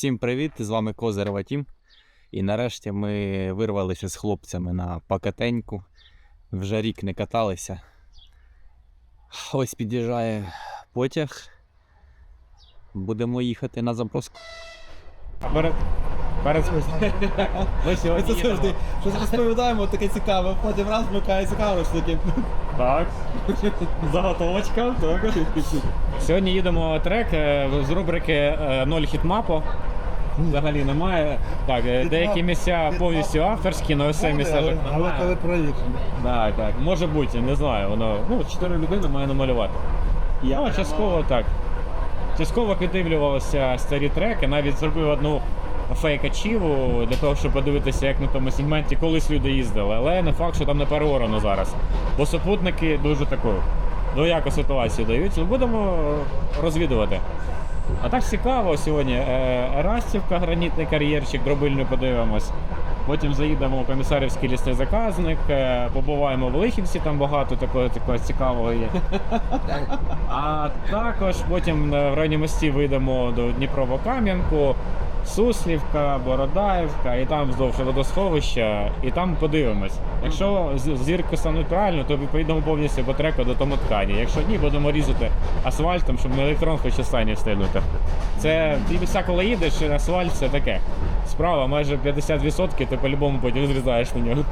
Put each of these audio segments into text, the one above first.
Всім привіт! З вами Козир Ватім. І нарешті ми вирвалися з хлопцями на пакатеньку. Вже рік не каталися. Ось під'їжджає потяг. Будемо їхати на запроску. Ми сьогодні Це завжди щось розповідаємо таке цікаве, потім раз вмикається камера, що таке. Так. Заготовочка. Так. Сьогодні їдемо трек е, з рубрики е, 0 хітмапу. Взагалі немає. Так, е, деякі місця повністю авторські, але все місця. Але коли проїхали. Так, так. Може бути, не знаю. Воно. Ну, чотири людини має намалювати. Я частково так. Частково піддивлювався старі треки, навіть зробив одну фейк-ачіву для того, щоб подивитися, як на тому сегменті колись люди їздили. Але не факт, що там не переорано зараз. Бо супутники дуже таку двояку ситуацію дають. Ну, Будемо розвідувати. А так цікаво сьогодні. Е, Растівка, гранітний кар'єрчик, дробильний подивимось. Потім заїдемо у комісарівський лісний заказник, е, побуваємо в Лихівці, там багато такого, такого цікавого є. А також потім е, в районі мості вийдемо до Дніпрово-Кам'янку, Суслівка, Бородаївка, і там вздовж водосховища, і там подивимось. Якщо з- зірки стануть правильно, то поїдемо повністю по треку до Томоткані. Якщо ні, будемо різати асфальтом, щоб на електрон хоч останнє встигнути. Це ті місця, коли їдеш, асфальт це таке. Справа майже 50%, ти по-любому потім зрізаєш на нього.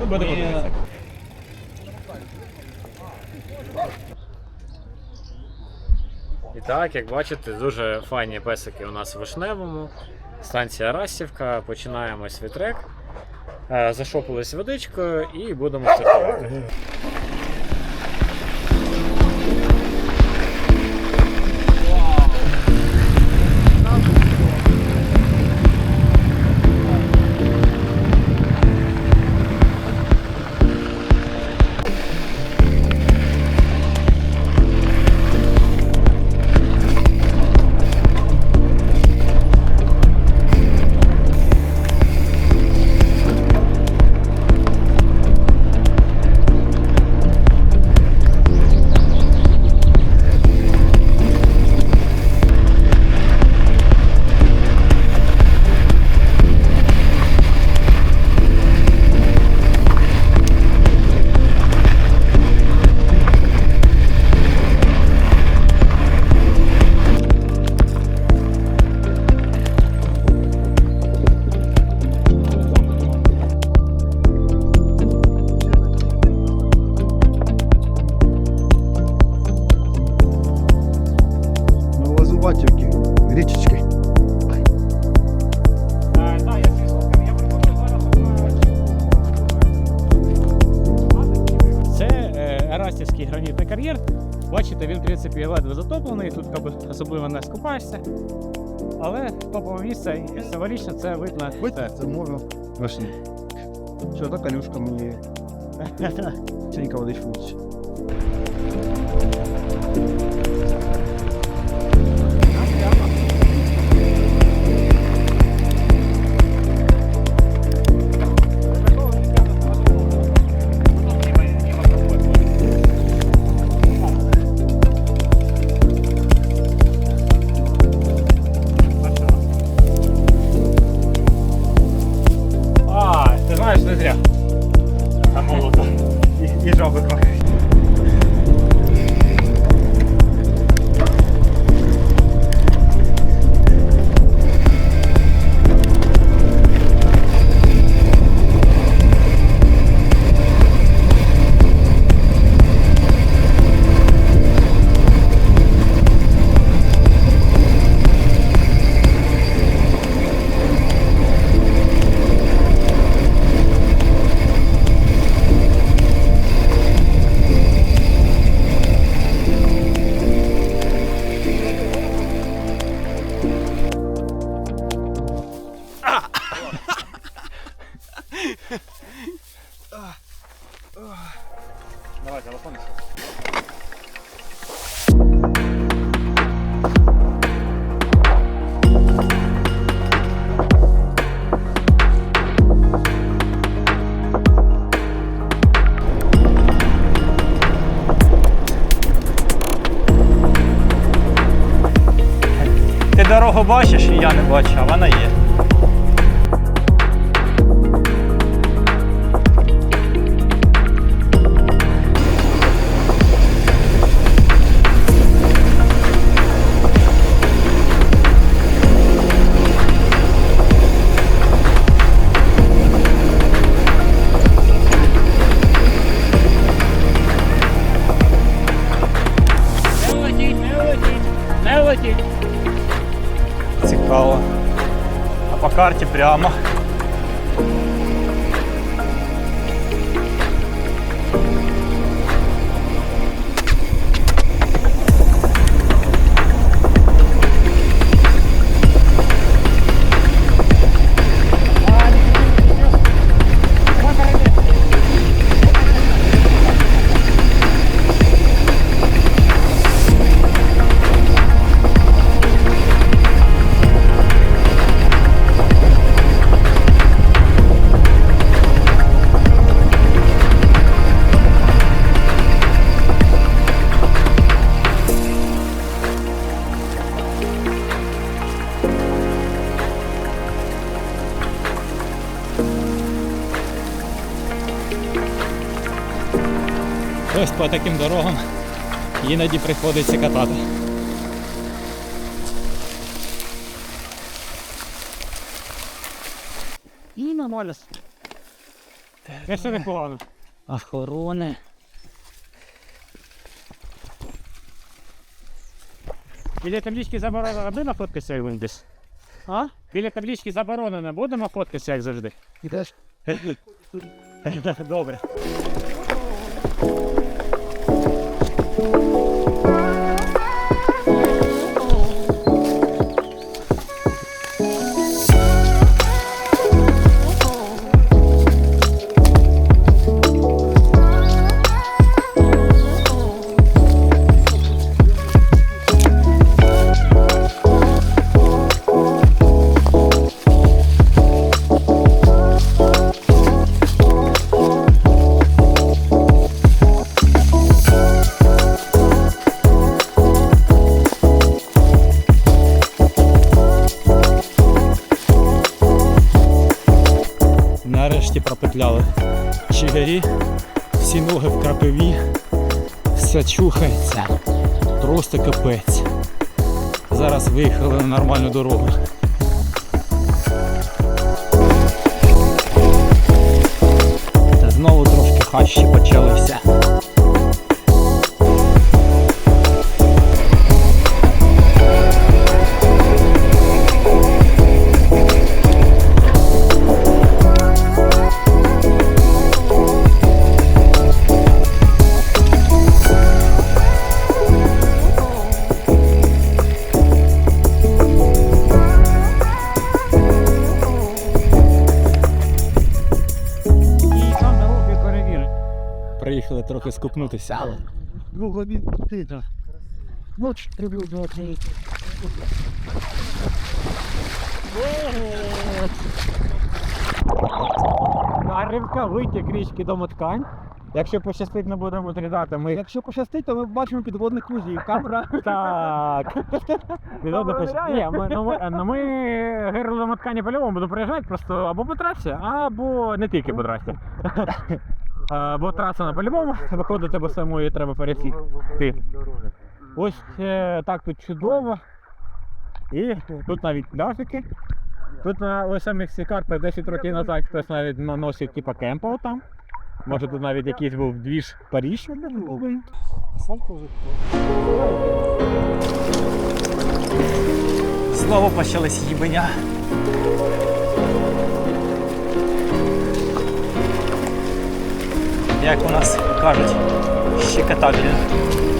Ну, будемо дивитися. Так, як бачите, дуже файні песики у нас в Вишневому. Станція Расівка, починаємо свій трек. Е, Зашопились водичкою і будемо стартувати. Особливо не скупаєшся. Але топове місце і символічно це видно. це можу. вишні. Що та калюшка мені Чинька водич побачиш, і я не бачу, а вона є. Прямо. Таким дорогам іноді приходиться катати. І нормально. Я все непогано. Охорони. Біля таблички заборонено будемо фоткатися як десь? А? Біля таблички заборонено будемо фоткатися як завжди? Ідеш? Добре. Нарешті пропетляли чигирі, всі ноги в крапиві, все чухається, просто капець. Зараз виїхали на нормальну дорогу. Та знову трошки хащі почалися. Скупнутися. Двох ти так. Ну, три два, три. А ривка витік річки Домоткань. Якщо пощастить, не будемо відрізати, ми Якщо пощастить, то ми бачимо підводних крузів. Камера. Так. Ні, ми, ну, ми, ну, ми гирло Домоткані по-любому буду приїжджати просто або по трасі, або не тільки по трасі. А, Бо траса на по-любому виходити, бо самої треба пересікти. Ось е, так тут чудово. І тут навіть пляжики. Тут на ось самих цих картах 10 років назад хтось навіть наносив типа кемпа там. Може тут навіть якийсь був двіж Паріж. Знову почались їбеня. Як у нас кажуть, щекотабельно.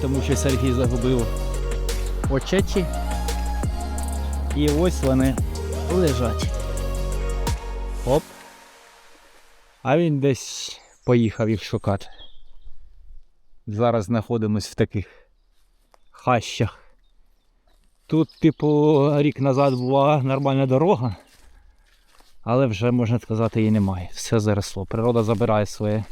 Тому що Сергій загубив очечі. І ось вони лежать. Оп. А він десь поїхав їх шукати. Зараз знаходимось в таких хащах. Тут, типу, рік назад була нормальна дорога, але вже, можна сказати, її немає. Все заросло. Природа забирає своє.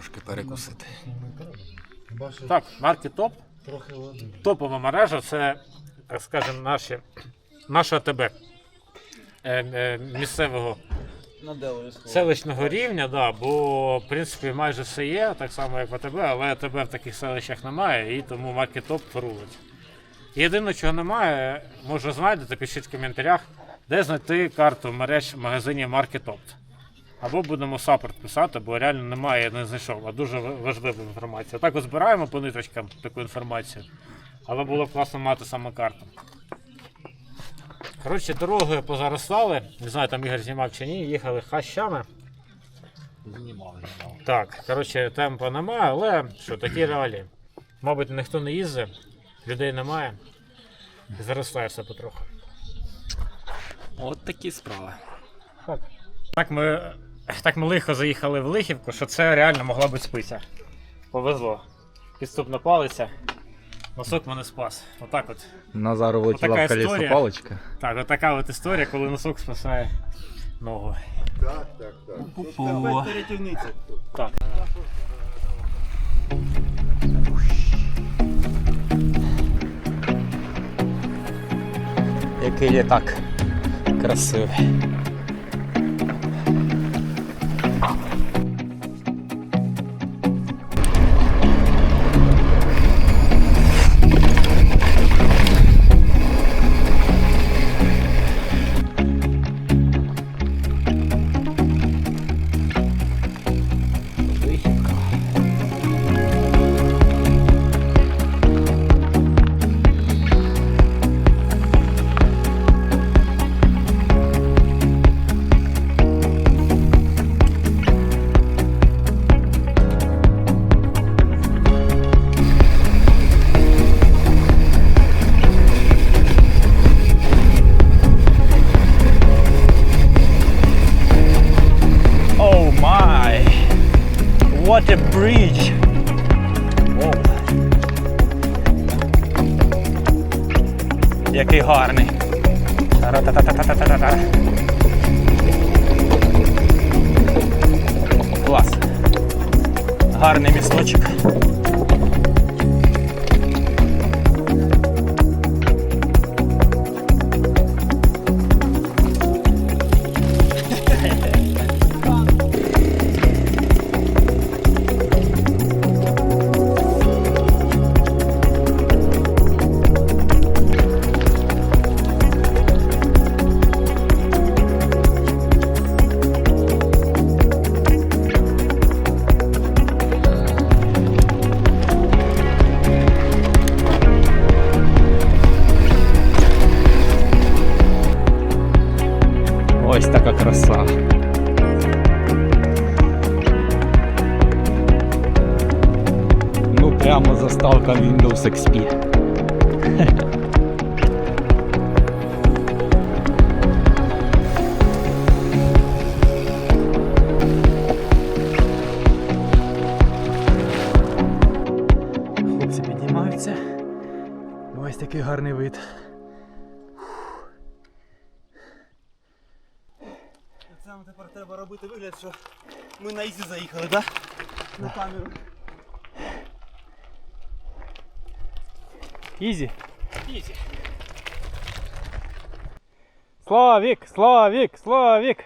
Трошки перекусити. Так, марки топ. Топова мережа це, так скажемо, наші, наша АТБ е, е, місцевого селищного рівня, да, бо в принципі майже все є, так само як в АТБ, але АТБ в таких селищах немає, і тому марки топ рулить. Єдине, чого немає, може знайдете, пишіть в коментарях, де знайти карту мереж магазинів марки топ. Або будемо саппорт писати, бо реально немає, я не знайшов, а дуже ва- важлива інформація. Так от збираємо по ниточкам таку інформацію, але було б класно мати саме карту. Коротше, дорогою позарослали, не знаю, там Ігор знімав чи ні, їхали хащами. Так, коротше, темпу немає, але що, такі реалії. Мабуть, ніхто не їздить, людей немає. Заростає все потроху. От такі справи. Так ми, так ми лихо заїхали в Лихівку, що це реально могла бути спиця. Повезло. Підступна палиця. Носок мене спас. Отак от. Назару влетіла в колесо історія. паличка. Так, отака от історія, коли носок спасає ногу. Так. Який літак красивий. Гарний місточок. Гарний вид. Це нам тепер треба робити вигляд, що ми на ізі заїхали, так? Да? На камеру. Ізі. Ізі. Славік, Славік, Славік.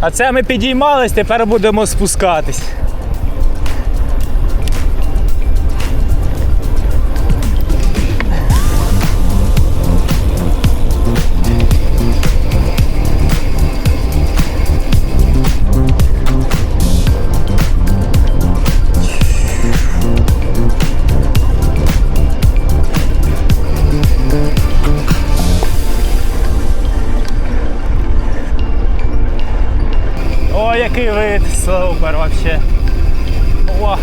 А це ми підіймались, тепер будемо спускатись. Який вид! Супер вообще. О.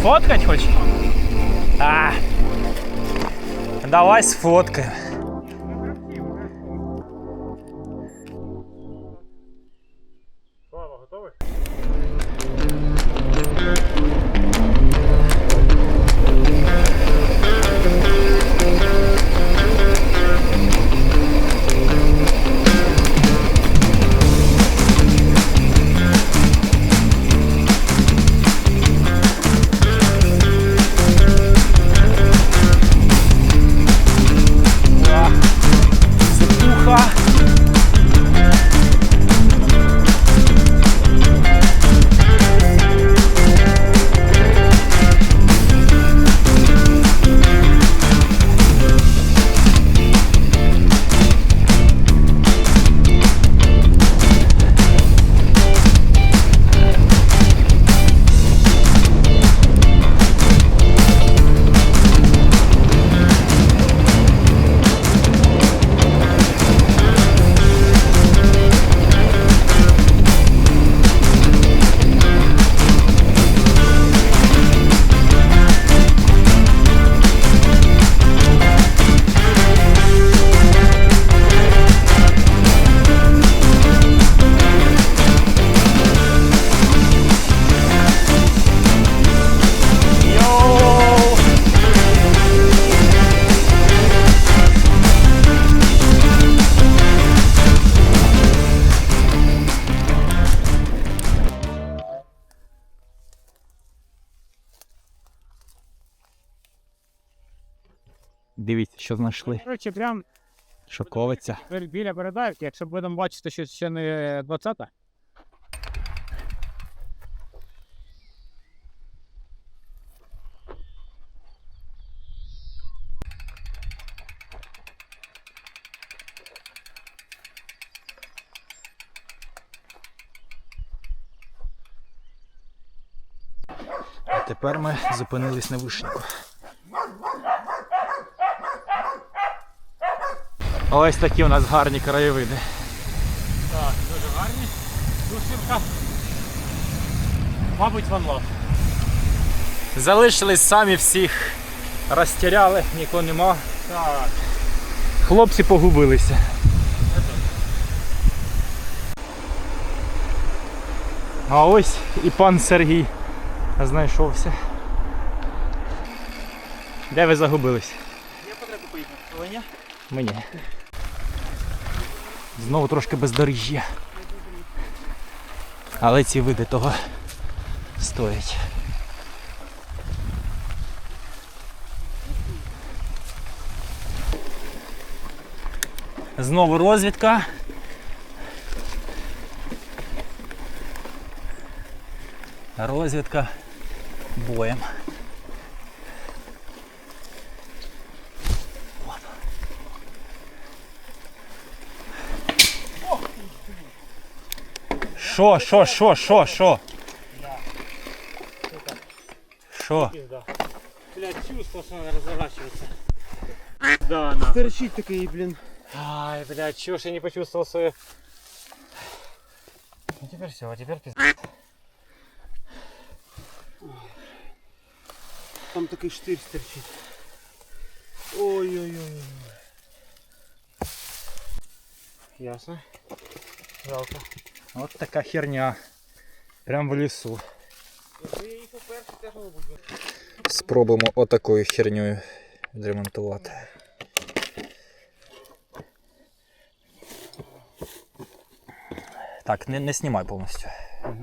сфоткать хочешь? А. Давай сфоткаем. Знайшли. Коротше, прям Шоковиця. біля передавки, якщо будемо бачити, що ще не 20-та. Тепер ми зупинились на вишеньку. Ось такі у нас гарні краєвиди. Так, дуже гарні. Сушівка. Мабуть, ван лав. Залишились самі всіх. Розтіряли, нікого нема. Так. Хлопці погубилися. А ось і пан Сергій знайшовся. Де ви загубились? Я потребу поїхав. Оленя? Мені. Знову трошки бездоріжжя. Але ці види того стоять. Знову розвідка. Розвідка боєм. Що, що, що, що, що? Що? Блядь, чувство, що вона розворачується. Да, на. Торчить такий, блін. Ай, блядь, чего ж я не почувствовал свою... Ну теперь все, а теперь пиздец. Там такий штир стерчить. Ой-ой-ой. Ясно. Жалко. От така херня. Прям в лісу. Спробуємо отакою хернею відремонтувати. Так, не, не знімай повністю.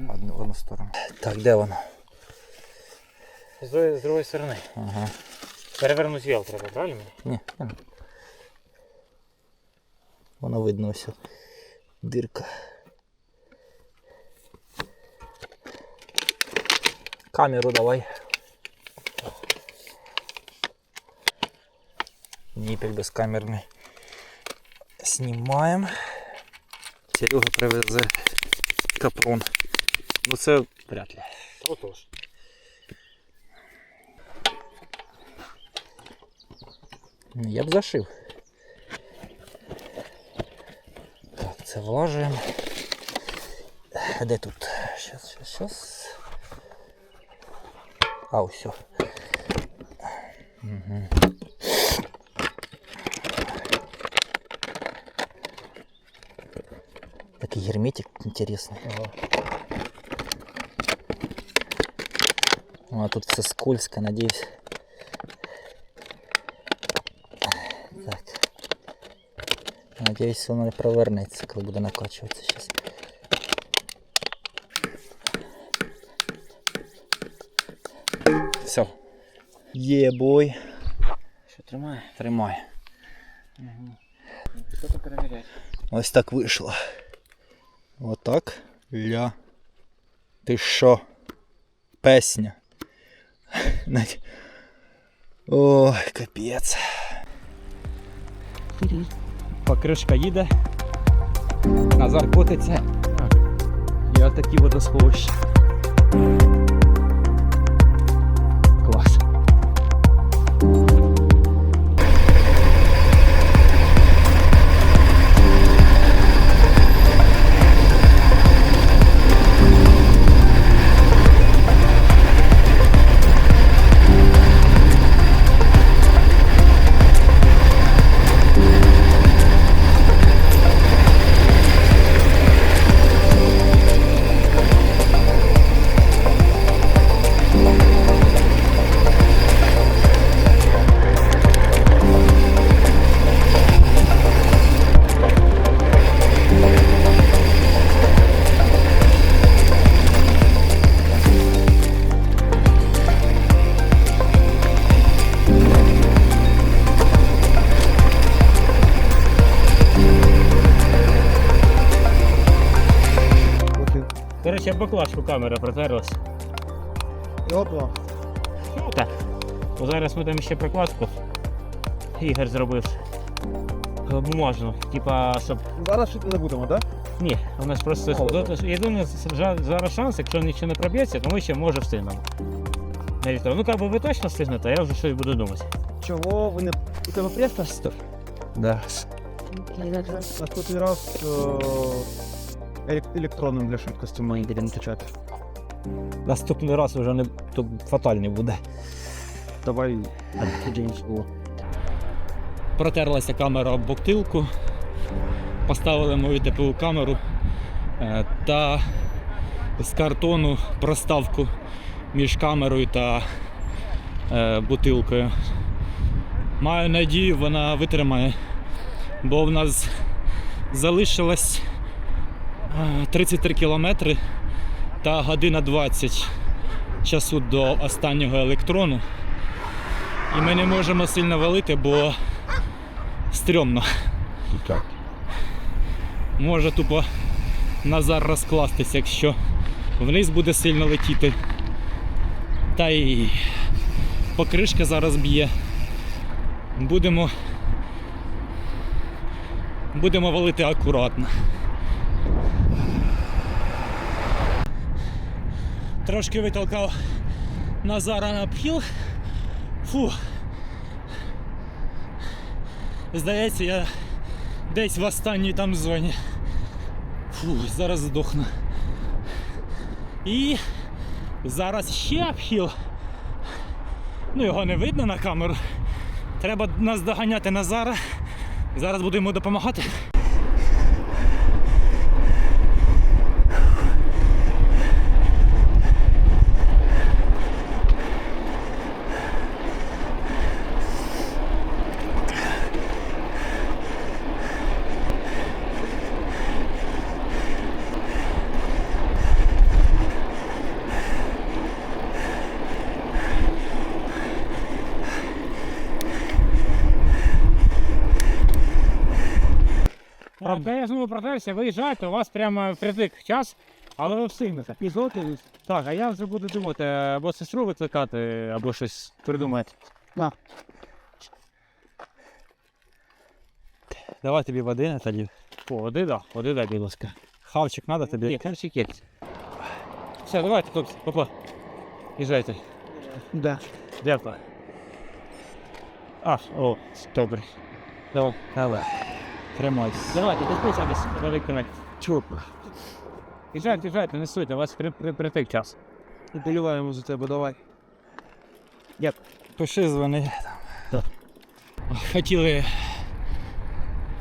Одну, одну сторону. Так, де воно? З, другої- з другої сторони. Ага. Перевернути віл треба, правильно? Ні, ні. Воно видно ось. Дирка. Камеру давай. Ніпель безкамерний. Знімаємо. Серега привезе капрон. Ну це вряд ли. Отож. Я б зашив. Так, це влажуємо. Де тут? Щас, щас, щас. А, все. Угу. Такий герметик интересный. А тут все скользко, надеюсь. Так. Надеюсь, воно не провернеться, коли буде накачуватися Все. Є бой. Що тримає? Тримає. Що це перевіряти? Ось так вийшло. Отак. Ля. Ти що? Песня. Навіть- Ой, капець. Покришка їде. Назар котиться. І отакі водосховища. Речі, баклажку камера протерлась. І опа. Так. Бо зараз ми там ще прокладку. Ігор зробив. Бумажну. Типа, щоб. Зараз ще не будемо, так? Ні, у нас просто. Я думаю, зараз шанс, якщо нічого не проб'ється, то ми ще може встигнемо. Навіть. Ну, як би ви точно встигнете, а я вже щось буду думати. Чого ви не... У тебе пресно? Стоп. Да. Наступний раз е, електронним для швидкості має ідентифікати. Наступний раз вже не то фатальний буде. Давай Протерлася камера об бутилку. Поставили мою ТПУ камеру е, та з картону проставку між камерою та е, бутилкою. Маю надію, вона витримає, бо в нас залишилось 33 кілометри та година 20 часу до останнього електрону. І ми не можемо сильно валити, бо стрьомно. Може тупо Назар розкластися, якщо вниз буде сильно летіти. Та й покришка зараз б'є. Будемо. Будемо валити акуратно. Трошки витолкав Назара на обхіл. Фу. Здається, я десь в останній там зоні. Фу, зараз здохну. І зараз ще обхіл. Ну, його не видно на камеру. Треба нас доганяти Назара. Зараз буду йому допомагати. Правда, я знову продався, виїжджаєте, у вас прямо впритик час, але ви встигнете. І. Так, а я вже буду думати, або сестру викликати, або щось придумати. Давай тобі води, Наталі. О, води, да, води, да, будь ласка. Хавчик треба тобі. Є, перший кець. Все, давайте, хлопці, папа. Їжджайте. Да. Дякую. А, о, добре. Давай. Давай. Тримайся. Давайте, підписуйтесь, великий Чупа. Їжджайте, їжджайте, не суйте, у вас при, при, притик час. І доліваємо за тебе, давай. Пиши, дзвони. Так. Хотіли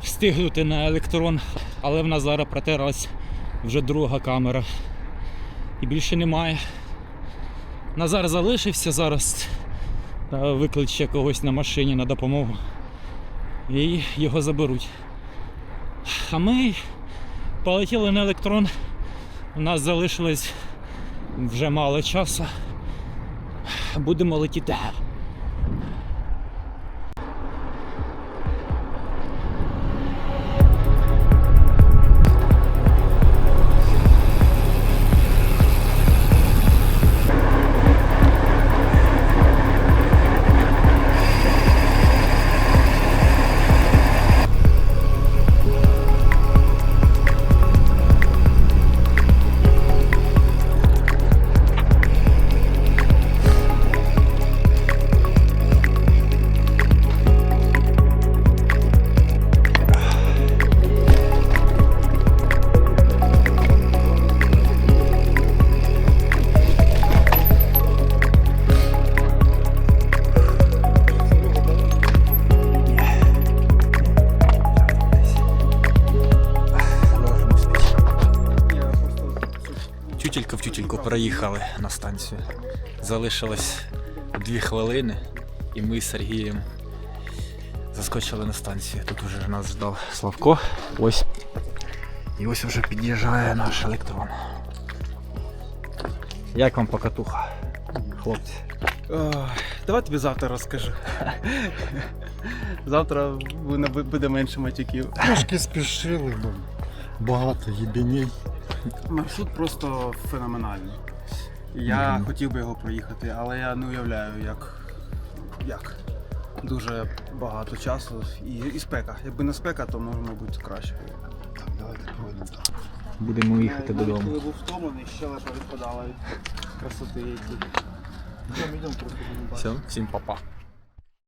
встигнути на електрон, але в нас зараз протиралась вже друга камера. І більше немає. Назар залишився зараз. Викличе когось на машині на допомогу. І його заберуть. А ми полетіли на електрон. У нас залишилось вже мало часу. Будемо летіти. Тютелька в тютельку проїхали на станцію. Залишилось дві хвилини, і ми з Сергієм заскочили на станцію. Тут вже нас ждав Славко. Ось. І ось вже під'їжджає наш електрон. Як вам покатуха, хлопці? Давай тобі завтра розкажу. Завтра буде менше матюків. Трошки спішили, бо багато їбіней. Маршрут просто феноменальний. Я хотів би його проїхати, але я не уявляю, як. як. Дуже багато часу і, і спека. Якби не спека, то може, мабуть, краще. Так, давайте пройдемо. Будемо їхати Навіть додому. Коли був втомлений, щелепа відпадала від красоти, які. Все, всім па-па.